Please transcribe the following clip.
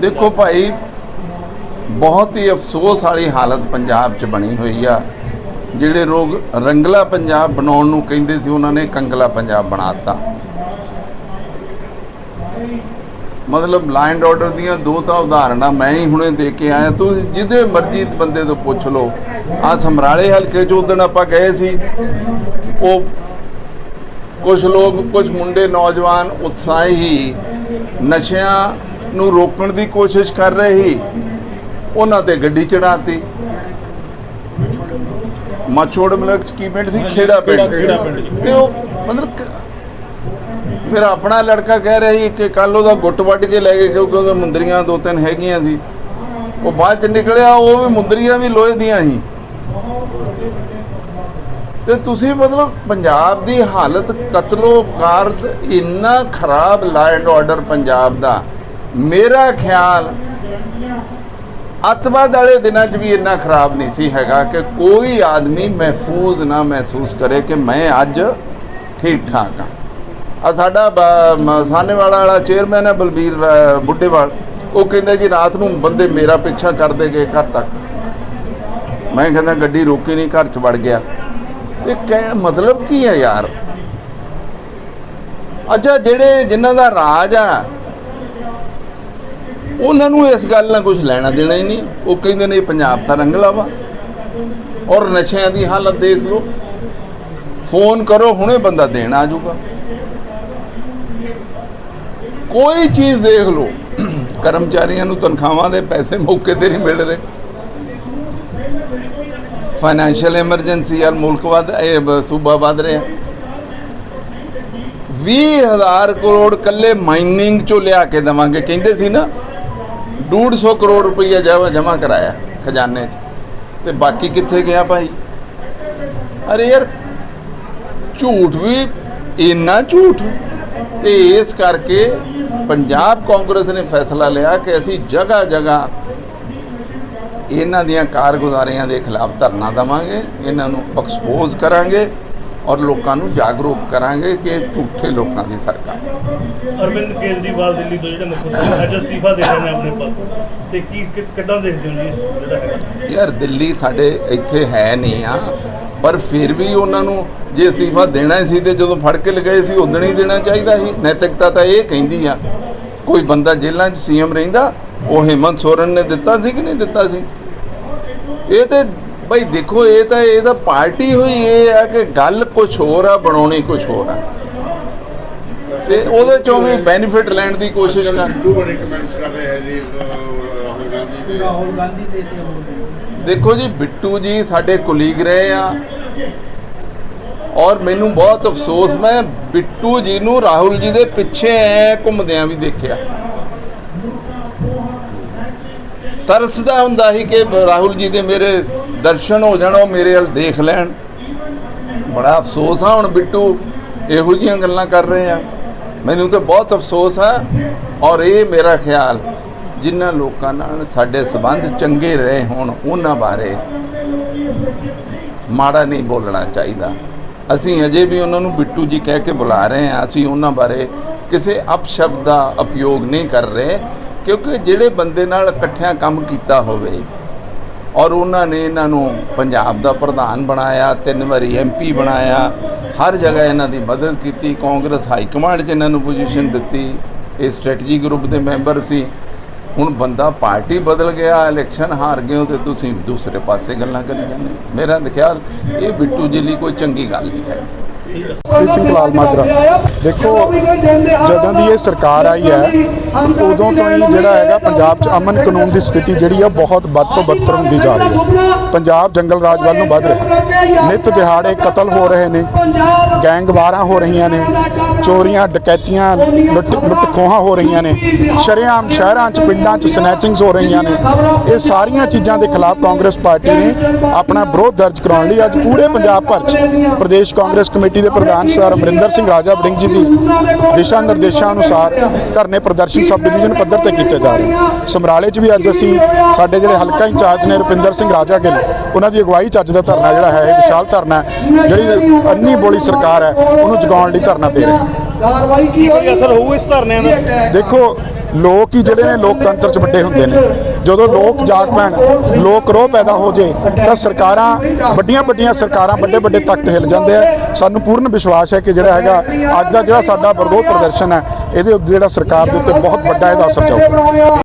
ਦੇਖੋ ਭਾਈ, ਬਹੁਤ ਹੀ ਅਫਸੋਸ ਵਾਲੀ ਹਾਲਤ ਪੰਜਾਬ 'ਚ ਬਣੀ ਹੋਈ ਆ। ਜਿਹੜੇ ਲੋਕ ਰੰਗਲਾ ਪੰਜਾਬ ਬਣਾਉਣ ਨੂੰ ਕਹਿੰਦੇ ਸੀ, ਉਹਨਾਂ ਨੇ ਕੰਗਲਾ ਪੰਜਾਬ ਬਣਾਤਾ ਮਤਲਬ ਲਾਈਨ ਆਰਡਰ ਦੀਆਂ ਦੋ ਤਾਂ ਉਦਾਹਰਨਾਂ ਮੈਂ ਹੀ ਹੁਣੇ ਦੇ ਕੇ ਆਇਆ। ਤੂੰ ਜਿਹਦੇ ਮਰਜ਼ੀ ਬੰਦੇ ਤੋਂ ਪੁੱਛ ਲਓ। ਆ ਸਮਰਾਲੇ ਹਲਕੇ 'ਚ ਉਦੋਂ ਆਪਾਂ ਗਏ ਸੀ। ਉਹ ਕੁਝ ਲੋਕ ਕੁਝ ਮੁੰਡੇ ਨੌਜਵਾਨ ਉਤਸ਼ਾਹੀ ਨਸ਼ਿਆਂ ਨੂੰ ਰੋਕਣ ਦੀ ਕੋਸ਼ਿਸ਼ ਕਰ ਰਹੇ ਸੀ ਉਹਨਾਂ ਤੇ ਗੱਡੀ ਚੜਾਤੀ ਮਾਛੋੜ ਮਲਕ ਚ ਕੀ ਪਿੰਡ ਸੀ? ਖੇੜਾ ਪਿੰਡ। ਤੇ ਉਹ ਮਤਲਬ ਮੇਰਾ ਆਪਣਾ ਲੜਕਾ ਕਹਿ ਰਿਹਾ ਸੀ ਕਿ ਕੱਲ ਉਹਦਾ ਗੁੱਟ ਵੱਢ ਕੇ ਲੈ ਗਏ ਕਿਉਂਕਿ ਉਹਦੇ ਮੁੰਦਰੀਆਂ ਦੋ ਤਿੰਨ ਹੈਗੀਆਂ ਸੀ। ਉਹ ਬਾਅਦ ਚ ਨਿਕਲਿਆ ਉਹ ਵੀ ਮੁੰਦਰੀਆਂ ਵੀ ਲੋਹੇ ਦੀਆਂ ਸੀ। ਤੇ ਤੁਸੀਂ ਮਤਲਬ ਪੰਜਾਬ ਦੀ ਹਾਲਤ ਕਤਲੋ ਗਾਰਦ ਇੰਨਾ ਖਰਾਬ ਲਾ ਐਂਡ ਆਰਡਰ ਪੰਜਾਬ ਦਾ। ਮੇਰਾ ਖਿਆਲ ਅੱਤਵਾਦ ਵਾਲੇ ਦਿਨਾਂ 'ਚ ਵੀ ਇੰਨਾ ਖਰਾਬ ਨਹੀਂ ਸੀ ਹੈਗਾ ਕਿ ਕੋਈ ਆਦਮੀ ਮਹਿਫੂਜ਼ ਨਾ ਮਹਿਸੂਸ ਕਰੇ ਕਿ ਮੈਂ ਅੱਜ ਠੀਕ ਠਾਕ ਹਾਂ। ਆ ਸਾਡਾ ਸਾਨੇਵਾਲਾ ਵਾਲਾ ਚੇਅਰਮੈਨ ਹੈ ਬਲਬੀਰ ਬੁੱਢੇਵਾਲ। ਉਹ ਕਹਿੰਦਾ ਜੀ, ਰਾਤ ਨੂੰ ਬੰਦੇ ਮੇਰਾ ਪਿੱਛਾ ਕਰਦੇ ਗਏ ਘਰ ਤੱਕ। ਮੈਂ ਕਹਿੰਦਾ, ਗੱਡੀ ਰੋਕੀ ਨਹੀਂ, ਘਰ 'ਚ ਵੜ ਗਿਆ। ਤੇ ਕਹਿ ਮਤਲਬ ਕੀ ਹੈ ਯਾਰ? ਅੱਛਾ, ਜਿਹੜੇ, ਜਿਨ੍ਹਾਂ ਦਾ ਰਾਜ ਆ ਉਹਨਾਂ ਨੂੰ ਇਸ ਗੱਲ ਨਾਲ ਕੁਝ ਲੈਣਾ ਦੇਣਾ ਹੀ ਨਹੀਂ। ਉਹ ਕਹਿੰਦੇ ਨੇ ਇਹ ਪੰਜਾਬ ਦਾ ਰੰਗਲਾ ਵਾ ਔਰ ਨਸ਼ਿਆਂ ਦੀ ਹਾਲਤ ਦੇਖ ਲਓ। ਫੋਨ ਕਰੋ, ਹੁਣੇ ਬੰਦਾ ਦੇਣ ਆ ਜਾਊਗਾ। ਕੋਈ ਚੀਜ਼ ਦੇਖ ਲਓ। ਕਰਮਚਾਰੀਆਂ ਨੂੰ ਤਨਖਾਹਾਂ ਦੇ ਪੈਸੇ ਮੌਕੇ ਤੇ ਨਹੀਂ ਮਿਲ ਰਹੇ। ਫਾਈਨੈਂਸ਼ੀਅਲ ਐਮਰਜੈਂਸੀ ਯਾਰ ਮੁਲਕ ਵਧ, ਇਹ ਸੂਬਾ ਵਧ ਰਿਹਾ। 20000 ਕਰੋੜ ਕੱਲੇ ਮਾਈਨਿੰਗ ਚੋਂ ਲਿਆ ਕੇ ਦਵਾਂਗੇ। ਕਹਿੰਦੇ ਸੀ ਨਾ 150 ਕਰੋੜ ਰੁਪਈਆ ਜਮਾ ਜਮਾ ਕਰਾਇਆ ਖਜ਼ਾਨੇ 'ਚ। ਤੇ ਬਾਕੀ ਕਿੱਥੇ ਗਿਆ ਭਾਈ? ਅਰੇ ਯਾਰ, ਝੂਠ ਵੀ ਇੰਨਾ ਝੂਠ। ਤੇ ਇਸ ਕਰਕੇ ਪੰਜਾਬ ਕਾਂਗਰਸ ਨੇ ਫੈਸਲਾ ਲਿਆ ਕਿ ਅਸੀਂ ਜਗ੍ਹਾ ਜਗ੍ਹਾ ਇਹਨਾਂ ਦੀਆਂ ਕਾਰਗੁਜ਼ਾਰੀਆਂ ਦੇ ਖਿਲਾਫ ਧਰਨਾ ਦੇਵਾਂਗੇ, ਇਹਨਾਂ ਨੂੰ ਐਕਸਪੋਜ਼ ਕਰਾਂਗੇ। ਔਰ ਲੋਕਾਂ ਨੂੰ ਜਾਗਰੂਕ ਕਰਾਂਗੇ ਕਿ ਇਹ ਝੂਠੇ ਲੋਕਾਂ ਦੀ ਸਰਕਾਰ ਅਰਵਿੰਦ ਕੇਜਰੀਵਾਲ ਦਿੱਲੀ ਤੋਂ ਜਿਹੜੇ ਮੁੱਖ ਮੰਤਰੀ ਅੱਜ ਅਸਤੀਫਾ ਦੇ ਰਹੇ ਨੇ ਆਪਣੇ ਪਦ ਤੋਂ। ਕੀ ਕਿ- ਕਿੱਦਾਂ ਦੇਖਦੇ ਹੋ ਜੀ ਇਸ ਜਿਹੜਾ ਹੈਗਾ? ਯਾਰ ਦਿੱਲੀ ਸਾਡੇ ਇੱਥੇ ਹੈ ਨਹੀਂ ਆ ਪਰ ਫਿਰ ਵੀ ਉਹਨਾਂ ਨੂੰ ਜੇ ਅਸਤੀਫਾ ਦੇਣਾ ਹੀ ਸੀ ਤੇ ਜਦੋਂ ਫੜ ਕੇ ਲਗਾਏ ਸੀ ਉਦੋਂ ਹੀ ਦੇਣਾ ਚਾਹੀਦਾ ਸੀ। ਨੈਤਿਕਤਾ ਤਾਂ ਇਹ ਕਹਿੰਦੀ ਆ ਕੋਈ ਬੰਦਾ ਜੇਲ੍ਹਾਂ 'ਚ ਸੀਐਮ ਰਹਿੰਦਾ ਉਹ ਹਿੰਮਤ ਸੋਰਨ ਨੇ ਦਿੱਤਾ ਸੀ ਕਿ ਨਹੀਂ ਦਿੱਤਾ ਸੀ? ਇਹ ਤੇ ਬਈ ਦੇਖੋ ਇਹ ਤਾਂ ਇਹ ਤਾਂ ਪਾਰਟੀ ਹੋਈ ਇਹ ਆ ਕਿ ਗੱਲ ਕੁਝ ਹੋਰ ਆ ਬਣਾਉਣੀ ਕੁਝ ਹੋਰ ਆ। ਤੇ ਉਹਦੇ ਚੋਂ ਵੀ ਬੈਨੀਫਿਟ ਲੈਣ ਦੀ ਕੋਸ਼ਿਸ਼ ਕਰ। ਬਿੱਟੂ ਬੜੇ ਕਮੈਂਟਸ ਕਰ ਰਹੇ ਹੈ ਜੀ ਅਹ, ਰਾਹੁਲ ਗਾਂਧੀ ਦੇ ਰਾਹੁਲ ਗਾਂਧੀ ਤੇ ਤੇ ਹੋਰ ਦੇਖੋ ਜੀ ਬਿੱਟੂ ਜੀ ਸਾਡੇ ਕੁਲੀਗ ਰਹੇ ਆ। ਔਰ ਮੈਨੂੰ ਬਹੁਤ ਅਫਸੋਸ ਮੈਂ ਬਿੱਟੂ ਜੀ ਨੂੰ ਰਾਹੁਲ ਜੀ ਦੇ ਪਿੱਛੇ ਐ ਘੁੰਮਦਿਆਂ ਵੀ ਦੇਖਿਆ। ਤਰਸਦਾ ਹੁੰਦਾ ਸੀ ਕਿ ਰਾਹੁਲ ਜੀ ਦੇ ਮੇਰੇ ਦਰਸ਼ਨ ਹੋ ਜਾਣ, ਉਹ ਮੇਰੇ ਵੱਲ ਦੇਖ ਲੈਣ। ਬੜਾ ਅਫਸੋਸ ਆ ਹੁਣ ਬਿੱਟੂ, ਇਹੋ ਜਿਹੀਆਂ ਗੱਲਾਂ ਕਰ ਰਹੇ ਆ। ਮੈਨੂੰ ਤਾਂ ਬਹੁਤ ਅਫਸੋਸ ਆ ਔਰ ਇਹ ਮੇਰਾ ਖਿਆਲ, ਜਿਨ੍ਹਾਂ ਲੋਕਾਂ ਨਾਲ ਸਾਡੇ ਸਬੰਧ ਚੰਗੇ ਰਹੇ ਹੋਣ, ਉਹਨਾਂ ਬਾਰੇ ਮਾੜਾ ਨਹੀਂ ਬੋਲਣਾ ਚਾਹੀਦਾ। ਅਸੀਂ ਅਜੇ ਵੀ ਉਹਨਾਂ ਨੂੰ ਬਿੱਟੂ ਜੀ ਕਹਿ ਕੇ ਬੁਲਾ ਰਹੇ ਹਾਂ ਅਸੀਂ ਉਹਨਾਂ ਬਾਰੇ ਕਿਸੇ ਅਪਸ਼ਬਦ ਦਾ ਉਪਯੋਗ ਨਹੀਂ ਕਰ ਰਹੇ। ਕਿਉਂਕਿ ਜਿਹੜੇ ਬੰਦੇ ਨਾਲ ਇਕੱਠਿਆਂ ਕੰਮ ਕੀਤਾ ਹੋਵੇ ਔਰ ਉਹਨਾਂ ਨੇ ਇਹਨਾਂ ਨੂੰ ਪੰਜਾਬ ਦਾ ਪ੍ਰਧਾਨ ਬਣਾਇਆ, ਤਿੰਨ ਵਾਰੀ ਐਮਪੀ ਬਣਾਇਆ, ਹਰ ਜਗ੍ਹਾ ਇਹਨਾਂ ਦੀ ਮਦਦ ਕੀਤੀ, ਕਾਂਗਰਸ ਹਾਈ ਕਮਾਂਡ 'ਚ ਇਹਨਾਂ ਨੂੰ ਪੋਜੀਸ਼ਨ ਦਿੱਤੀ, ਇਹ ਸਟ੍ਰੈਟਜੀ ਗਰੁੱਪ ਦੇ ਮੈਂਬਰ ਸੀ ਹੁਣ ਬੰਦਾ ਪਾਰਟੀ ਬਦਲ ਗਿਆ ਇਲੈਕਸ਼ਨ ਹਾਰ ਗਏ ਹੋ ਤੇ ਤੁਸੀਂ ਦੂਸਰੇ ਪਾਸੇ ਗੱਲਾਂ ਕਰੀ ਜਾਂਦੇ ਹੋ। ਮੇਰਾ ਖਿਆਲ ਇਹ ਬਿੱਟੂ ਜੀ ਲਈ ਕੋਈ ਚੰਗੀ ਗੱਲ ਨਹੀਂ ਹੈ ਪ੍ਰੀਤ ਸਿੰਘ ਲਾਲ ਮਾਜਰਾ। ਦੇਖੋ, ਜਦੋਂ ਦੀ ਇਹ ਸਰਕਾਰ ਆਈ ਹੈ, ਉਦੋਂ ਤੋਂ ਹੀ ਜਿਹੜਾ ਹੈਗਾ ਪੰਜਾਬ 'ਚ ਅਮਨ ਕਾਨੂੰਨ ਦੀ ਸਥਿਤੀ ਜਿਹੜੀ ਆ, ਬਹੁਤ ਵੱਧ ਤੋਂ ਬੱਤਰ ਹੁੰਦੀ ਜਾ ਰਹੀ ਹੈ। ਪੰਜਾਬ ਜੰਗਲ ਰਾਜ ਵੱਲ ਨੂੰ ਵੱਧ ਰਿਹਾ ਨਿਤ ਦਿਹਾੜੇ ਕਤਲ ਹੋ ਰਹੇ ਨੇ ਗੈਂਗਵਾਰਾਂ ਹੋ ਰਹੀਆਂ ਨੇ, ਚੋਰੀਆਂ, ਡਕੈਤੀਆਂ, ਲੁੱਟ ਲੁੱਟ ਖੋਹਾਂ ਹੋ ਰਹੀਆਂ ਨੇ, ਸ਼ਰੇਆਮ ਸ਼ਹਿਰਾਂ 'ਚ, ਪਿੰਡਾਂ 'ਚ ਸਨੈਚਿੰਗਸ ਹੋ ਰਹੀਆਂ ਨੇ। ਇਹ ਸਾਰੀਆਂ ਚੀਜ਼ਾਂ ਦੇ ਖਿਲਾਫ ਕਾਂਗਰਸ ਪਾਰਟੀ ਨੇ ਆਪਣਾ ਵਿਰੋਧ ਦਰਜ ਕਰਾਉਣ ਲਈ ਅੱਜ ਪੂਰੇ ਪੰਜਾਬ ਭਰ 'ਚ ਪ੍ਰਦੇਸ਼ ਕਾਂਗਰਸ ਕਮੇਟੀ ਦੇ ਪ੍ਰਧਾਨ ਸਰ ਅਮਰਿੰਦਰ ਸਿੰਘ ਰਾਜਾ ਵੜਿੰਗ ਜੀ ਦੀ ਦਿਸ਼ਾ ਨਿਰਦੇਸ਼ਾਂ ਅਨੁਸਾਰ ਧਰਨੇ ਪ੍ਰਦਰਸ਼ਨ ਸਬ ਡਿਵੀਜ਼ਨ ਪੱਧਰ ਤੇ ਕੀਤੇ ਜਾ ਰਹੇ। ਸਮਰਾਲੇ 'ਚ ਵੀ ਅੱਜ ਅਸੀਂ ਸਾਡੇ ਜਿਹੜੇ ਹਲਕਾ ਇੰਚਾਰਜ ਨੇ ਰੁਪਿੰਦਰ ਸਿੰਘ ਰਾਜਾ ਗਿੱਲ ਉਹਨਾਂ ਦੀ ਅਗਵਾਈ 'ਚ ਅੱਜ ਦਾ ਧਰਨਾ ਜਿਹੜਾ ਹੈ ਇਹ ਵਿਸ਼ਾਲ ਧਰਨਾ ਹੈ ਜਿਹੜੀ ਅੰਨੀ ਬੋਲੀ ਸਰਕਾਰ ਹੈ ਉਹਨੂੰ ਜਗਾਉਣ ਲਈ ਧਰਨਾ ਦੇ ਰਹੇ ਕਾਰਵਾਈ ਕੀ ਕੋਈ ਅਸਰ ਹੋਊ ਇਸ ਧਰਨਿਆਂ ਦਾ ਦੇਖੋ ਲੋਕ ਹੀ ਜਿਹੜੇ ਨੇ ਲੋਕਤੰਤਰ 'ਚ ਵੱਡੇ ਹੁੰਦੇ ਨੇ। ਜਦੋਂ ਲੋਕ ਜਾਗ ਪੈਣ, ਲੋਕ ਰੋਹ ਪੈਦਾ ਹੋ ਜੇ, ਤਾਂ ਸਰਕਾਰਾਂ, ਵੱਡੀਆਂ ਵੱਡੀਆਂ ਸਰਕਾਰਾਂ ਵੱਡੇ ਵੱਡੇ ਤਖਤ ਹਿੱਲ ਜਾਂਦੇ ਆ। ਸਾਨੂੰ ਪੂਰਨ ਵਿਸ਼ਵਾਸ ਹੈ ਕਿ ਜਿਹੜਾ ਹੈਗਾ, ਅੱਜ ਦਾ ਜਿਹੜਾ ਸਾਡਾ ਵਿਰੋਧ ਪ੍ਰਦਰਸ਼ਨ ਹੈ, ਇਹਦੇ ਉੱਤੇ ਜਿਹੜਾ ਸਰਕਾਰ ਦੇ ਉੱਤੇ ਬਹੁਤ ਵੱਡਾ ਇਹਦਾ ਅਸਰ ਜਾਊਗਾ।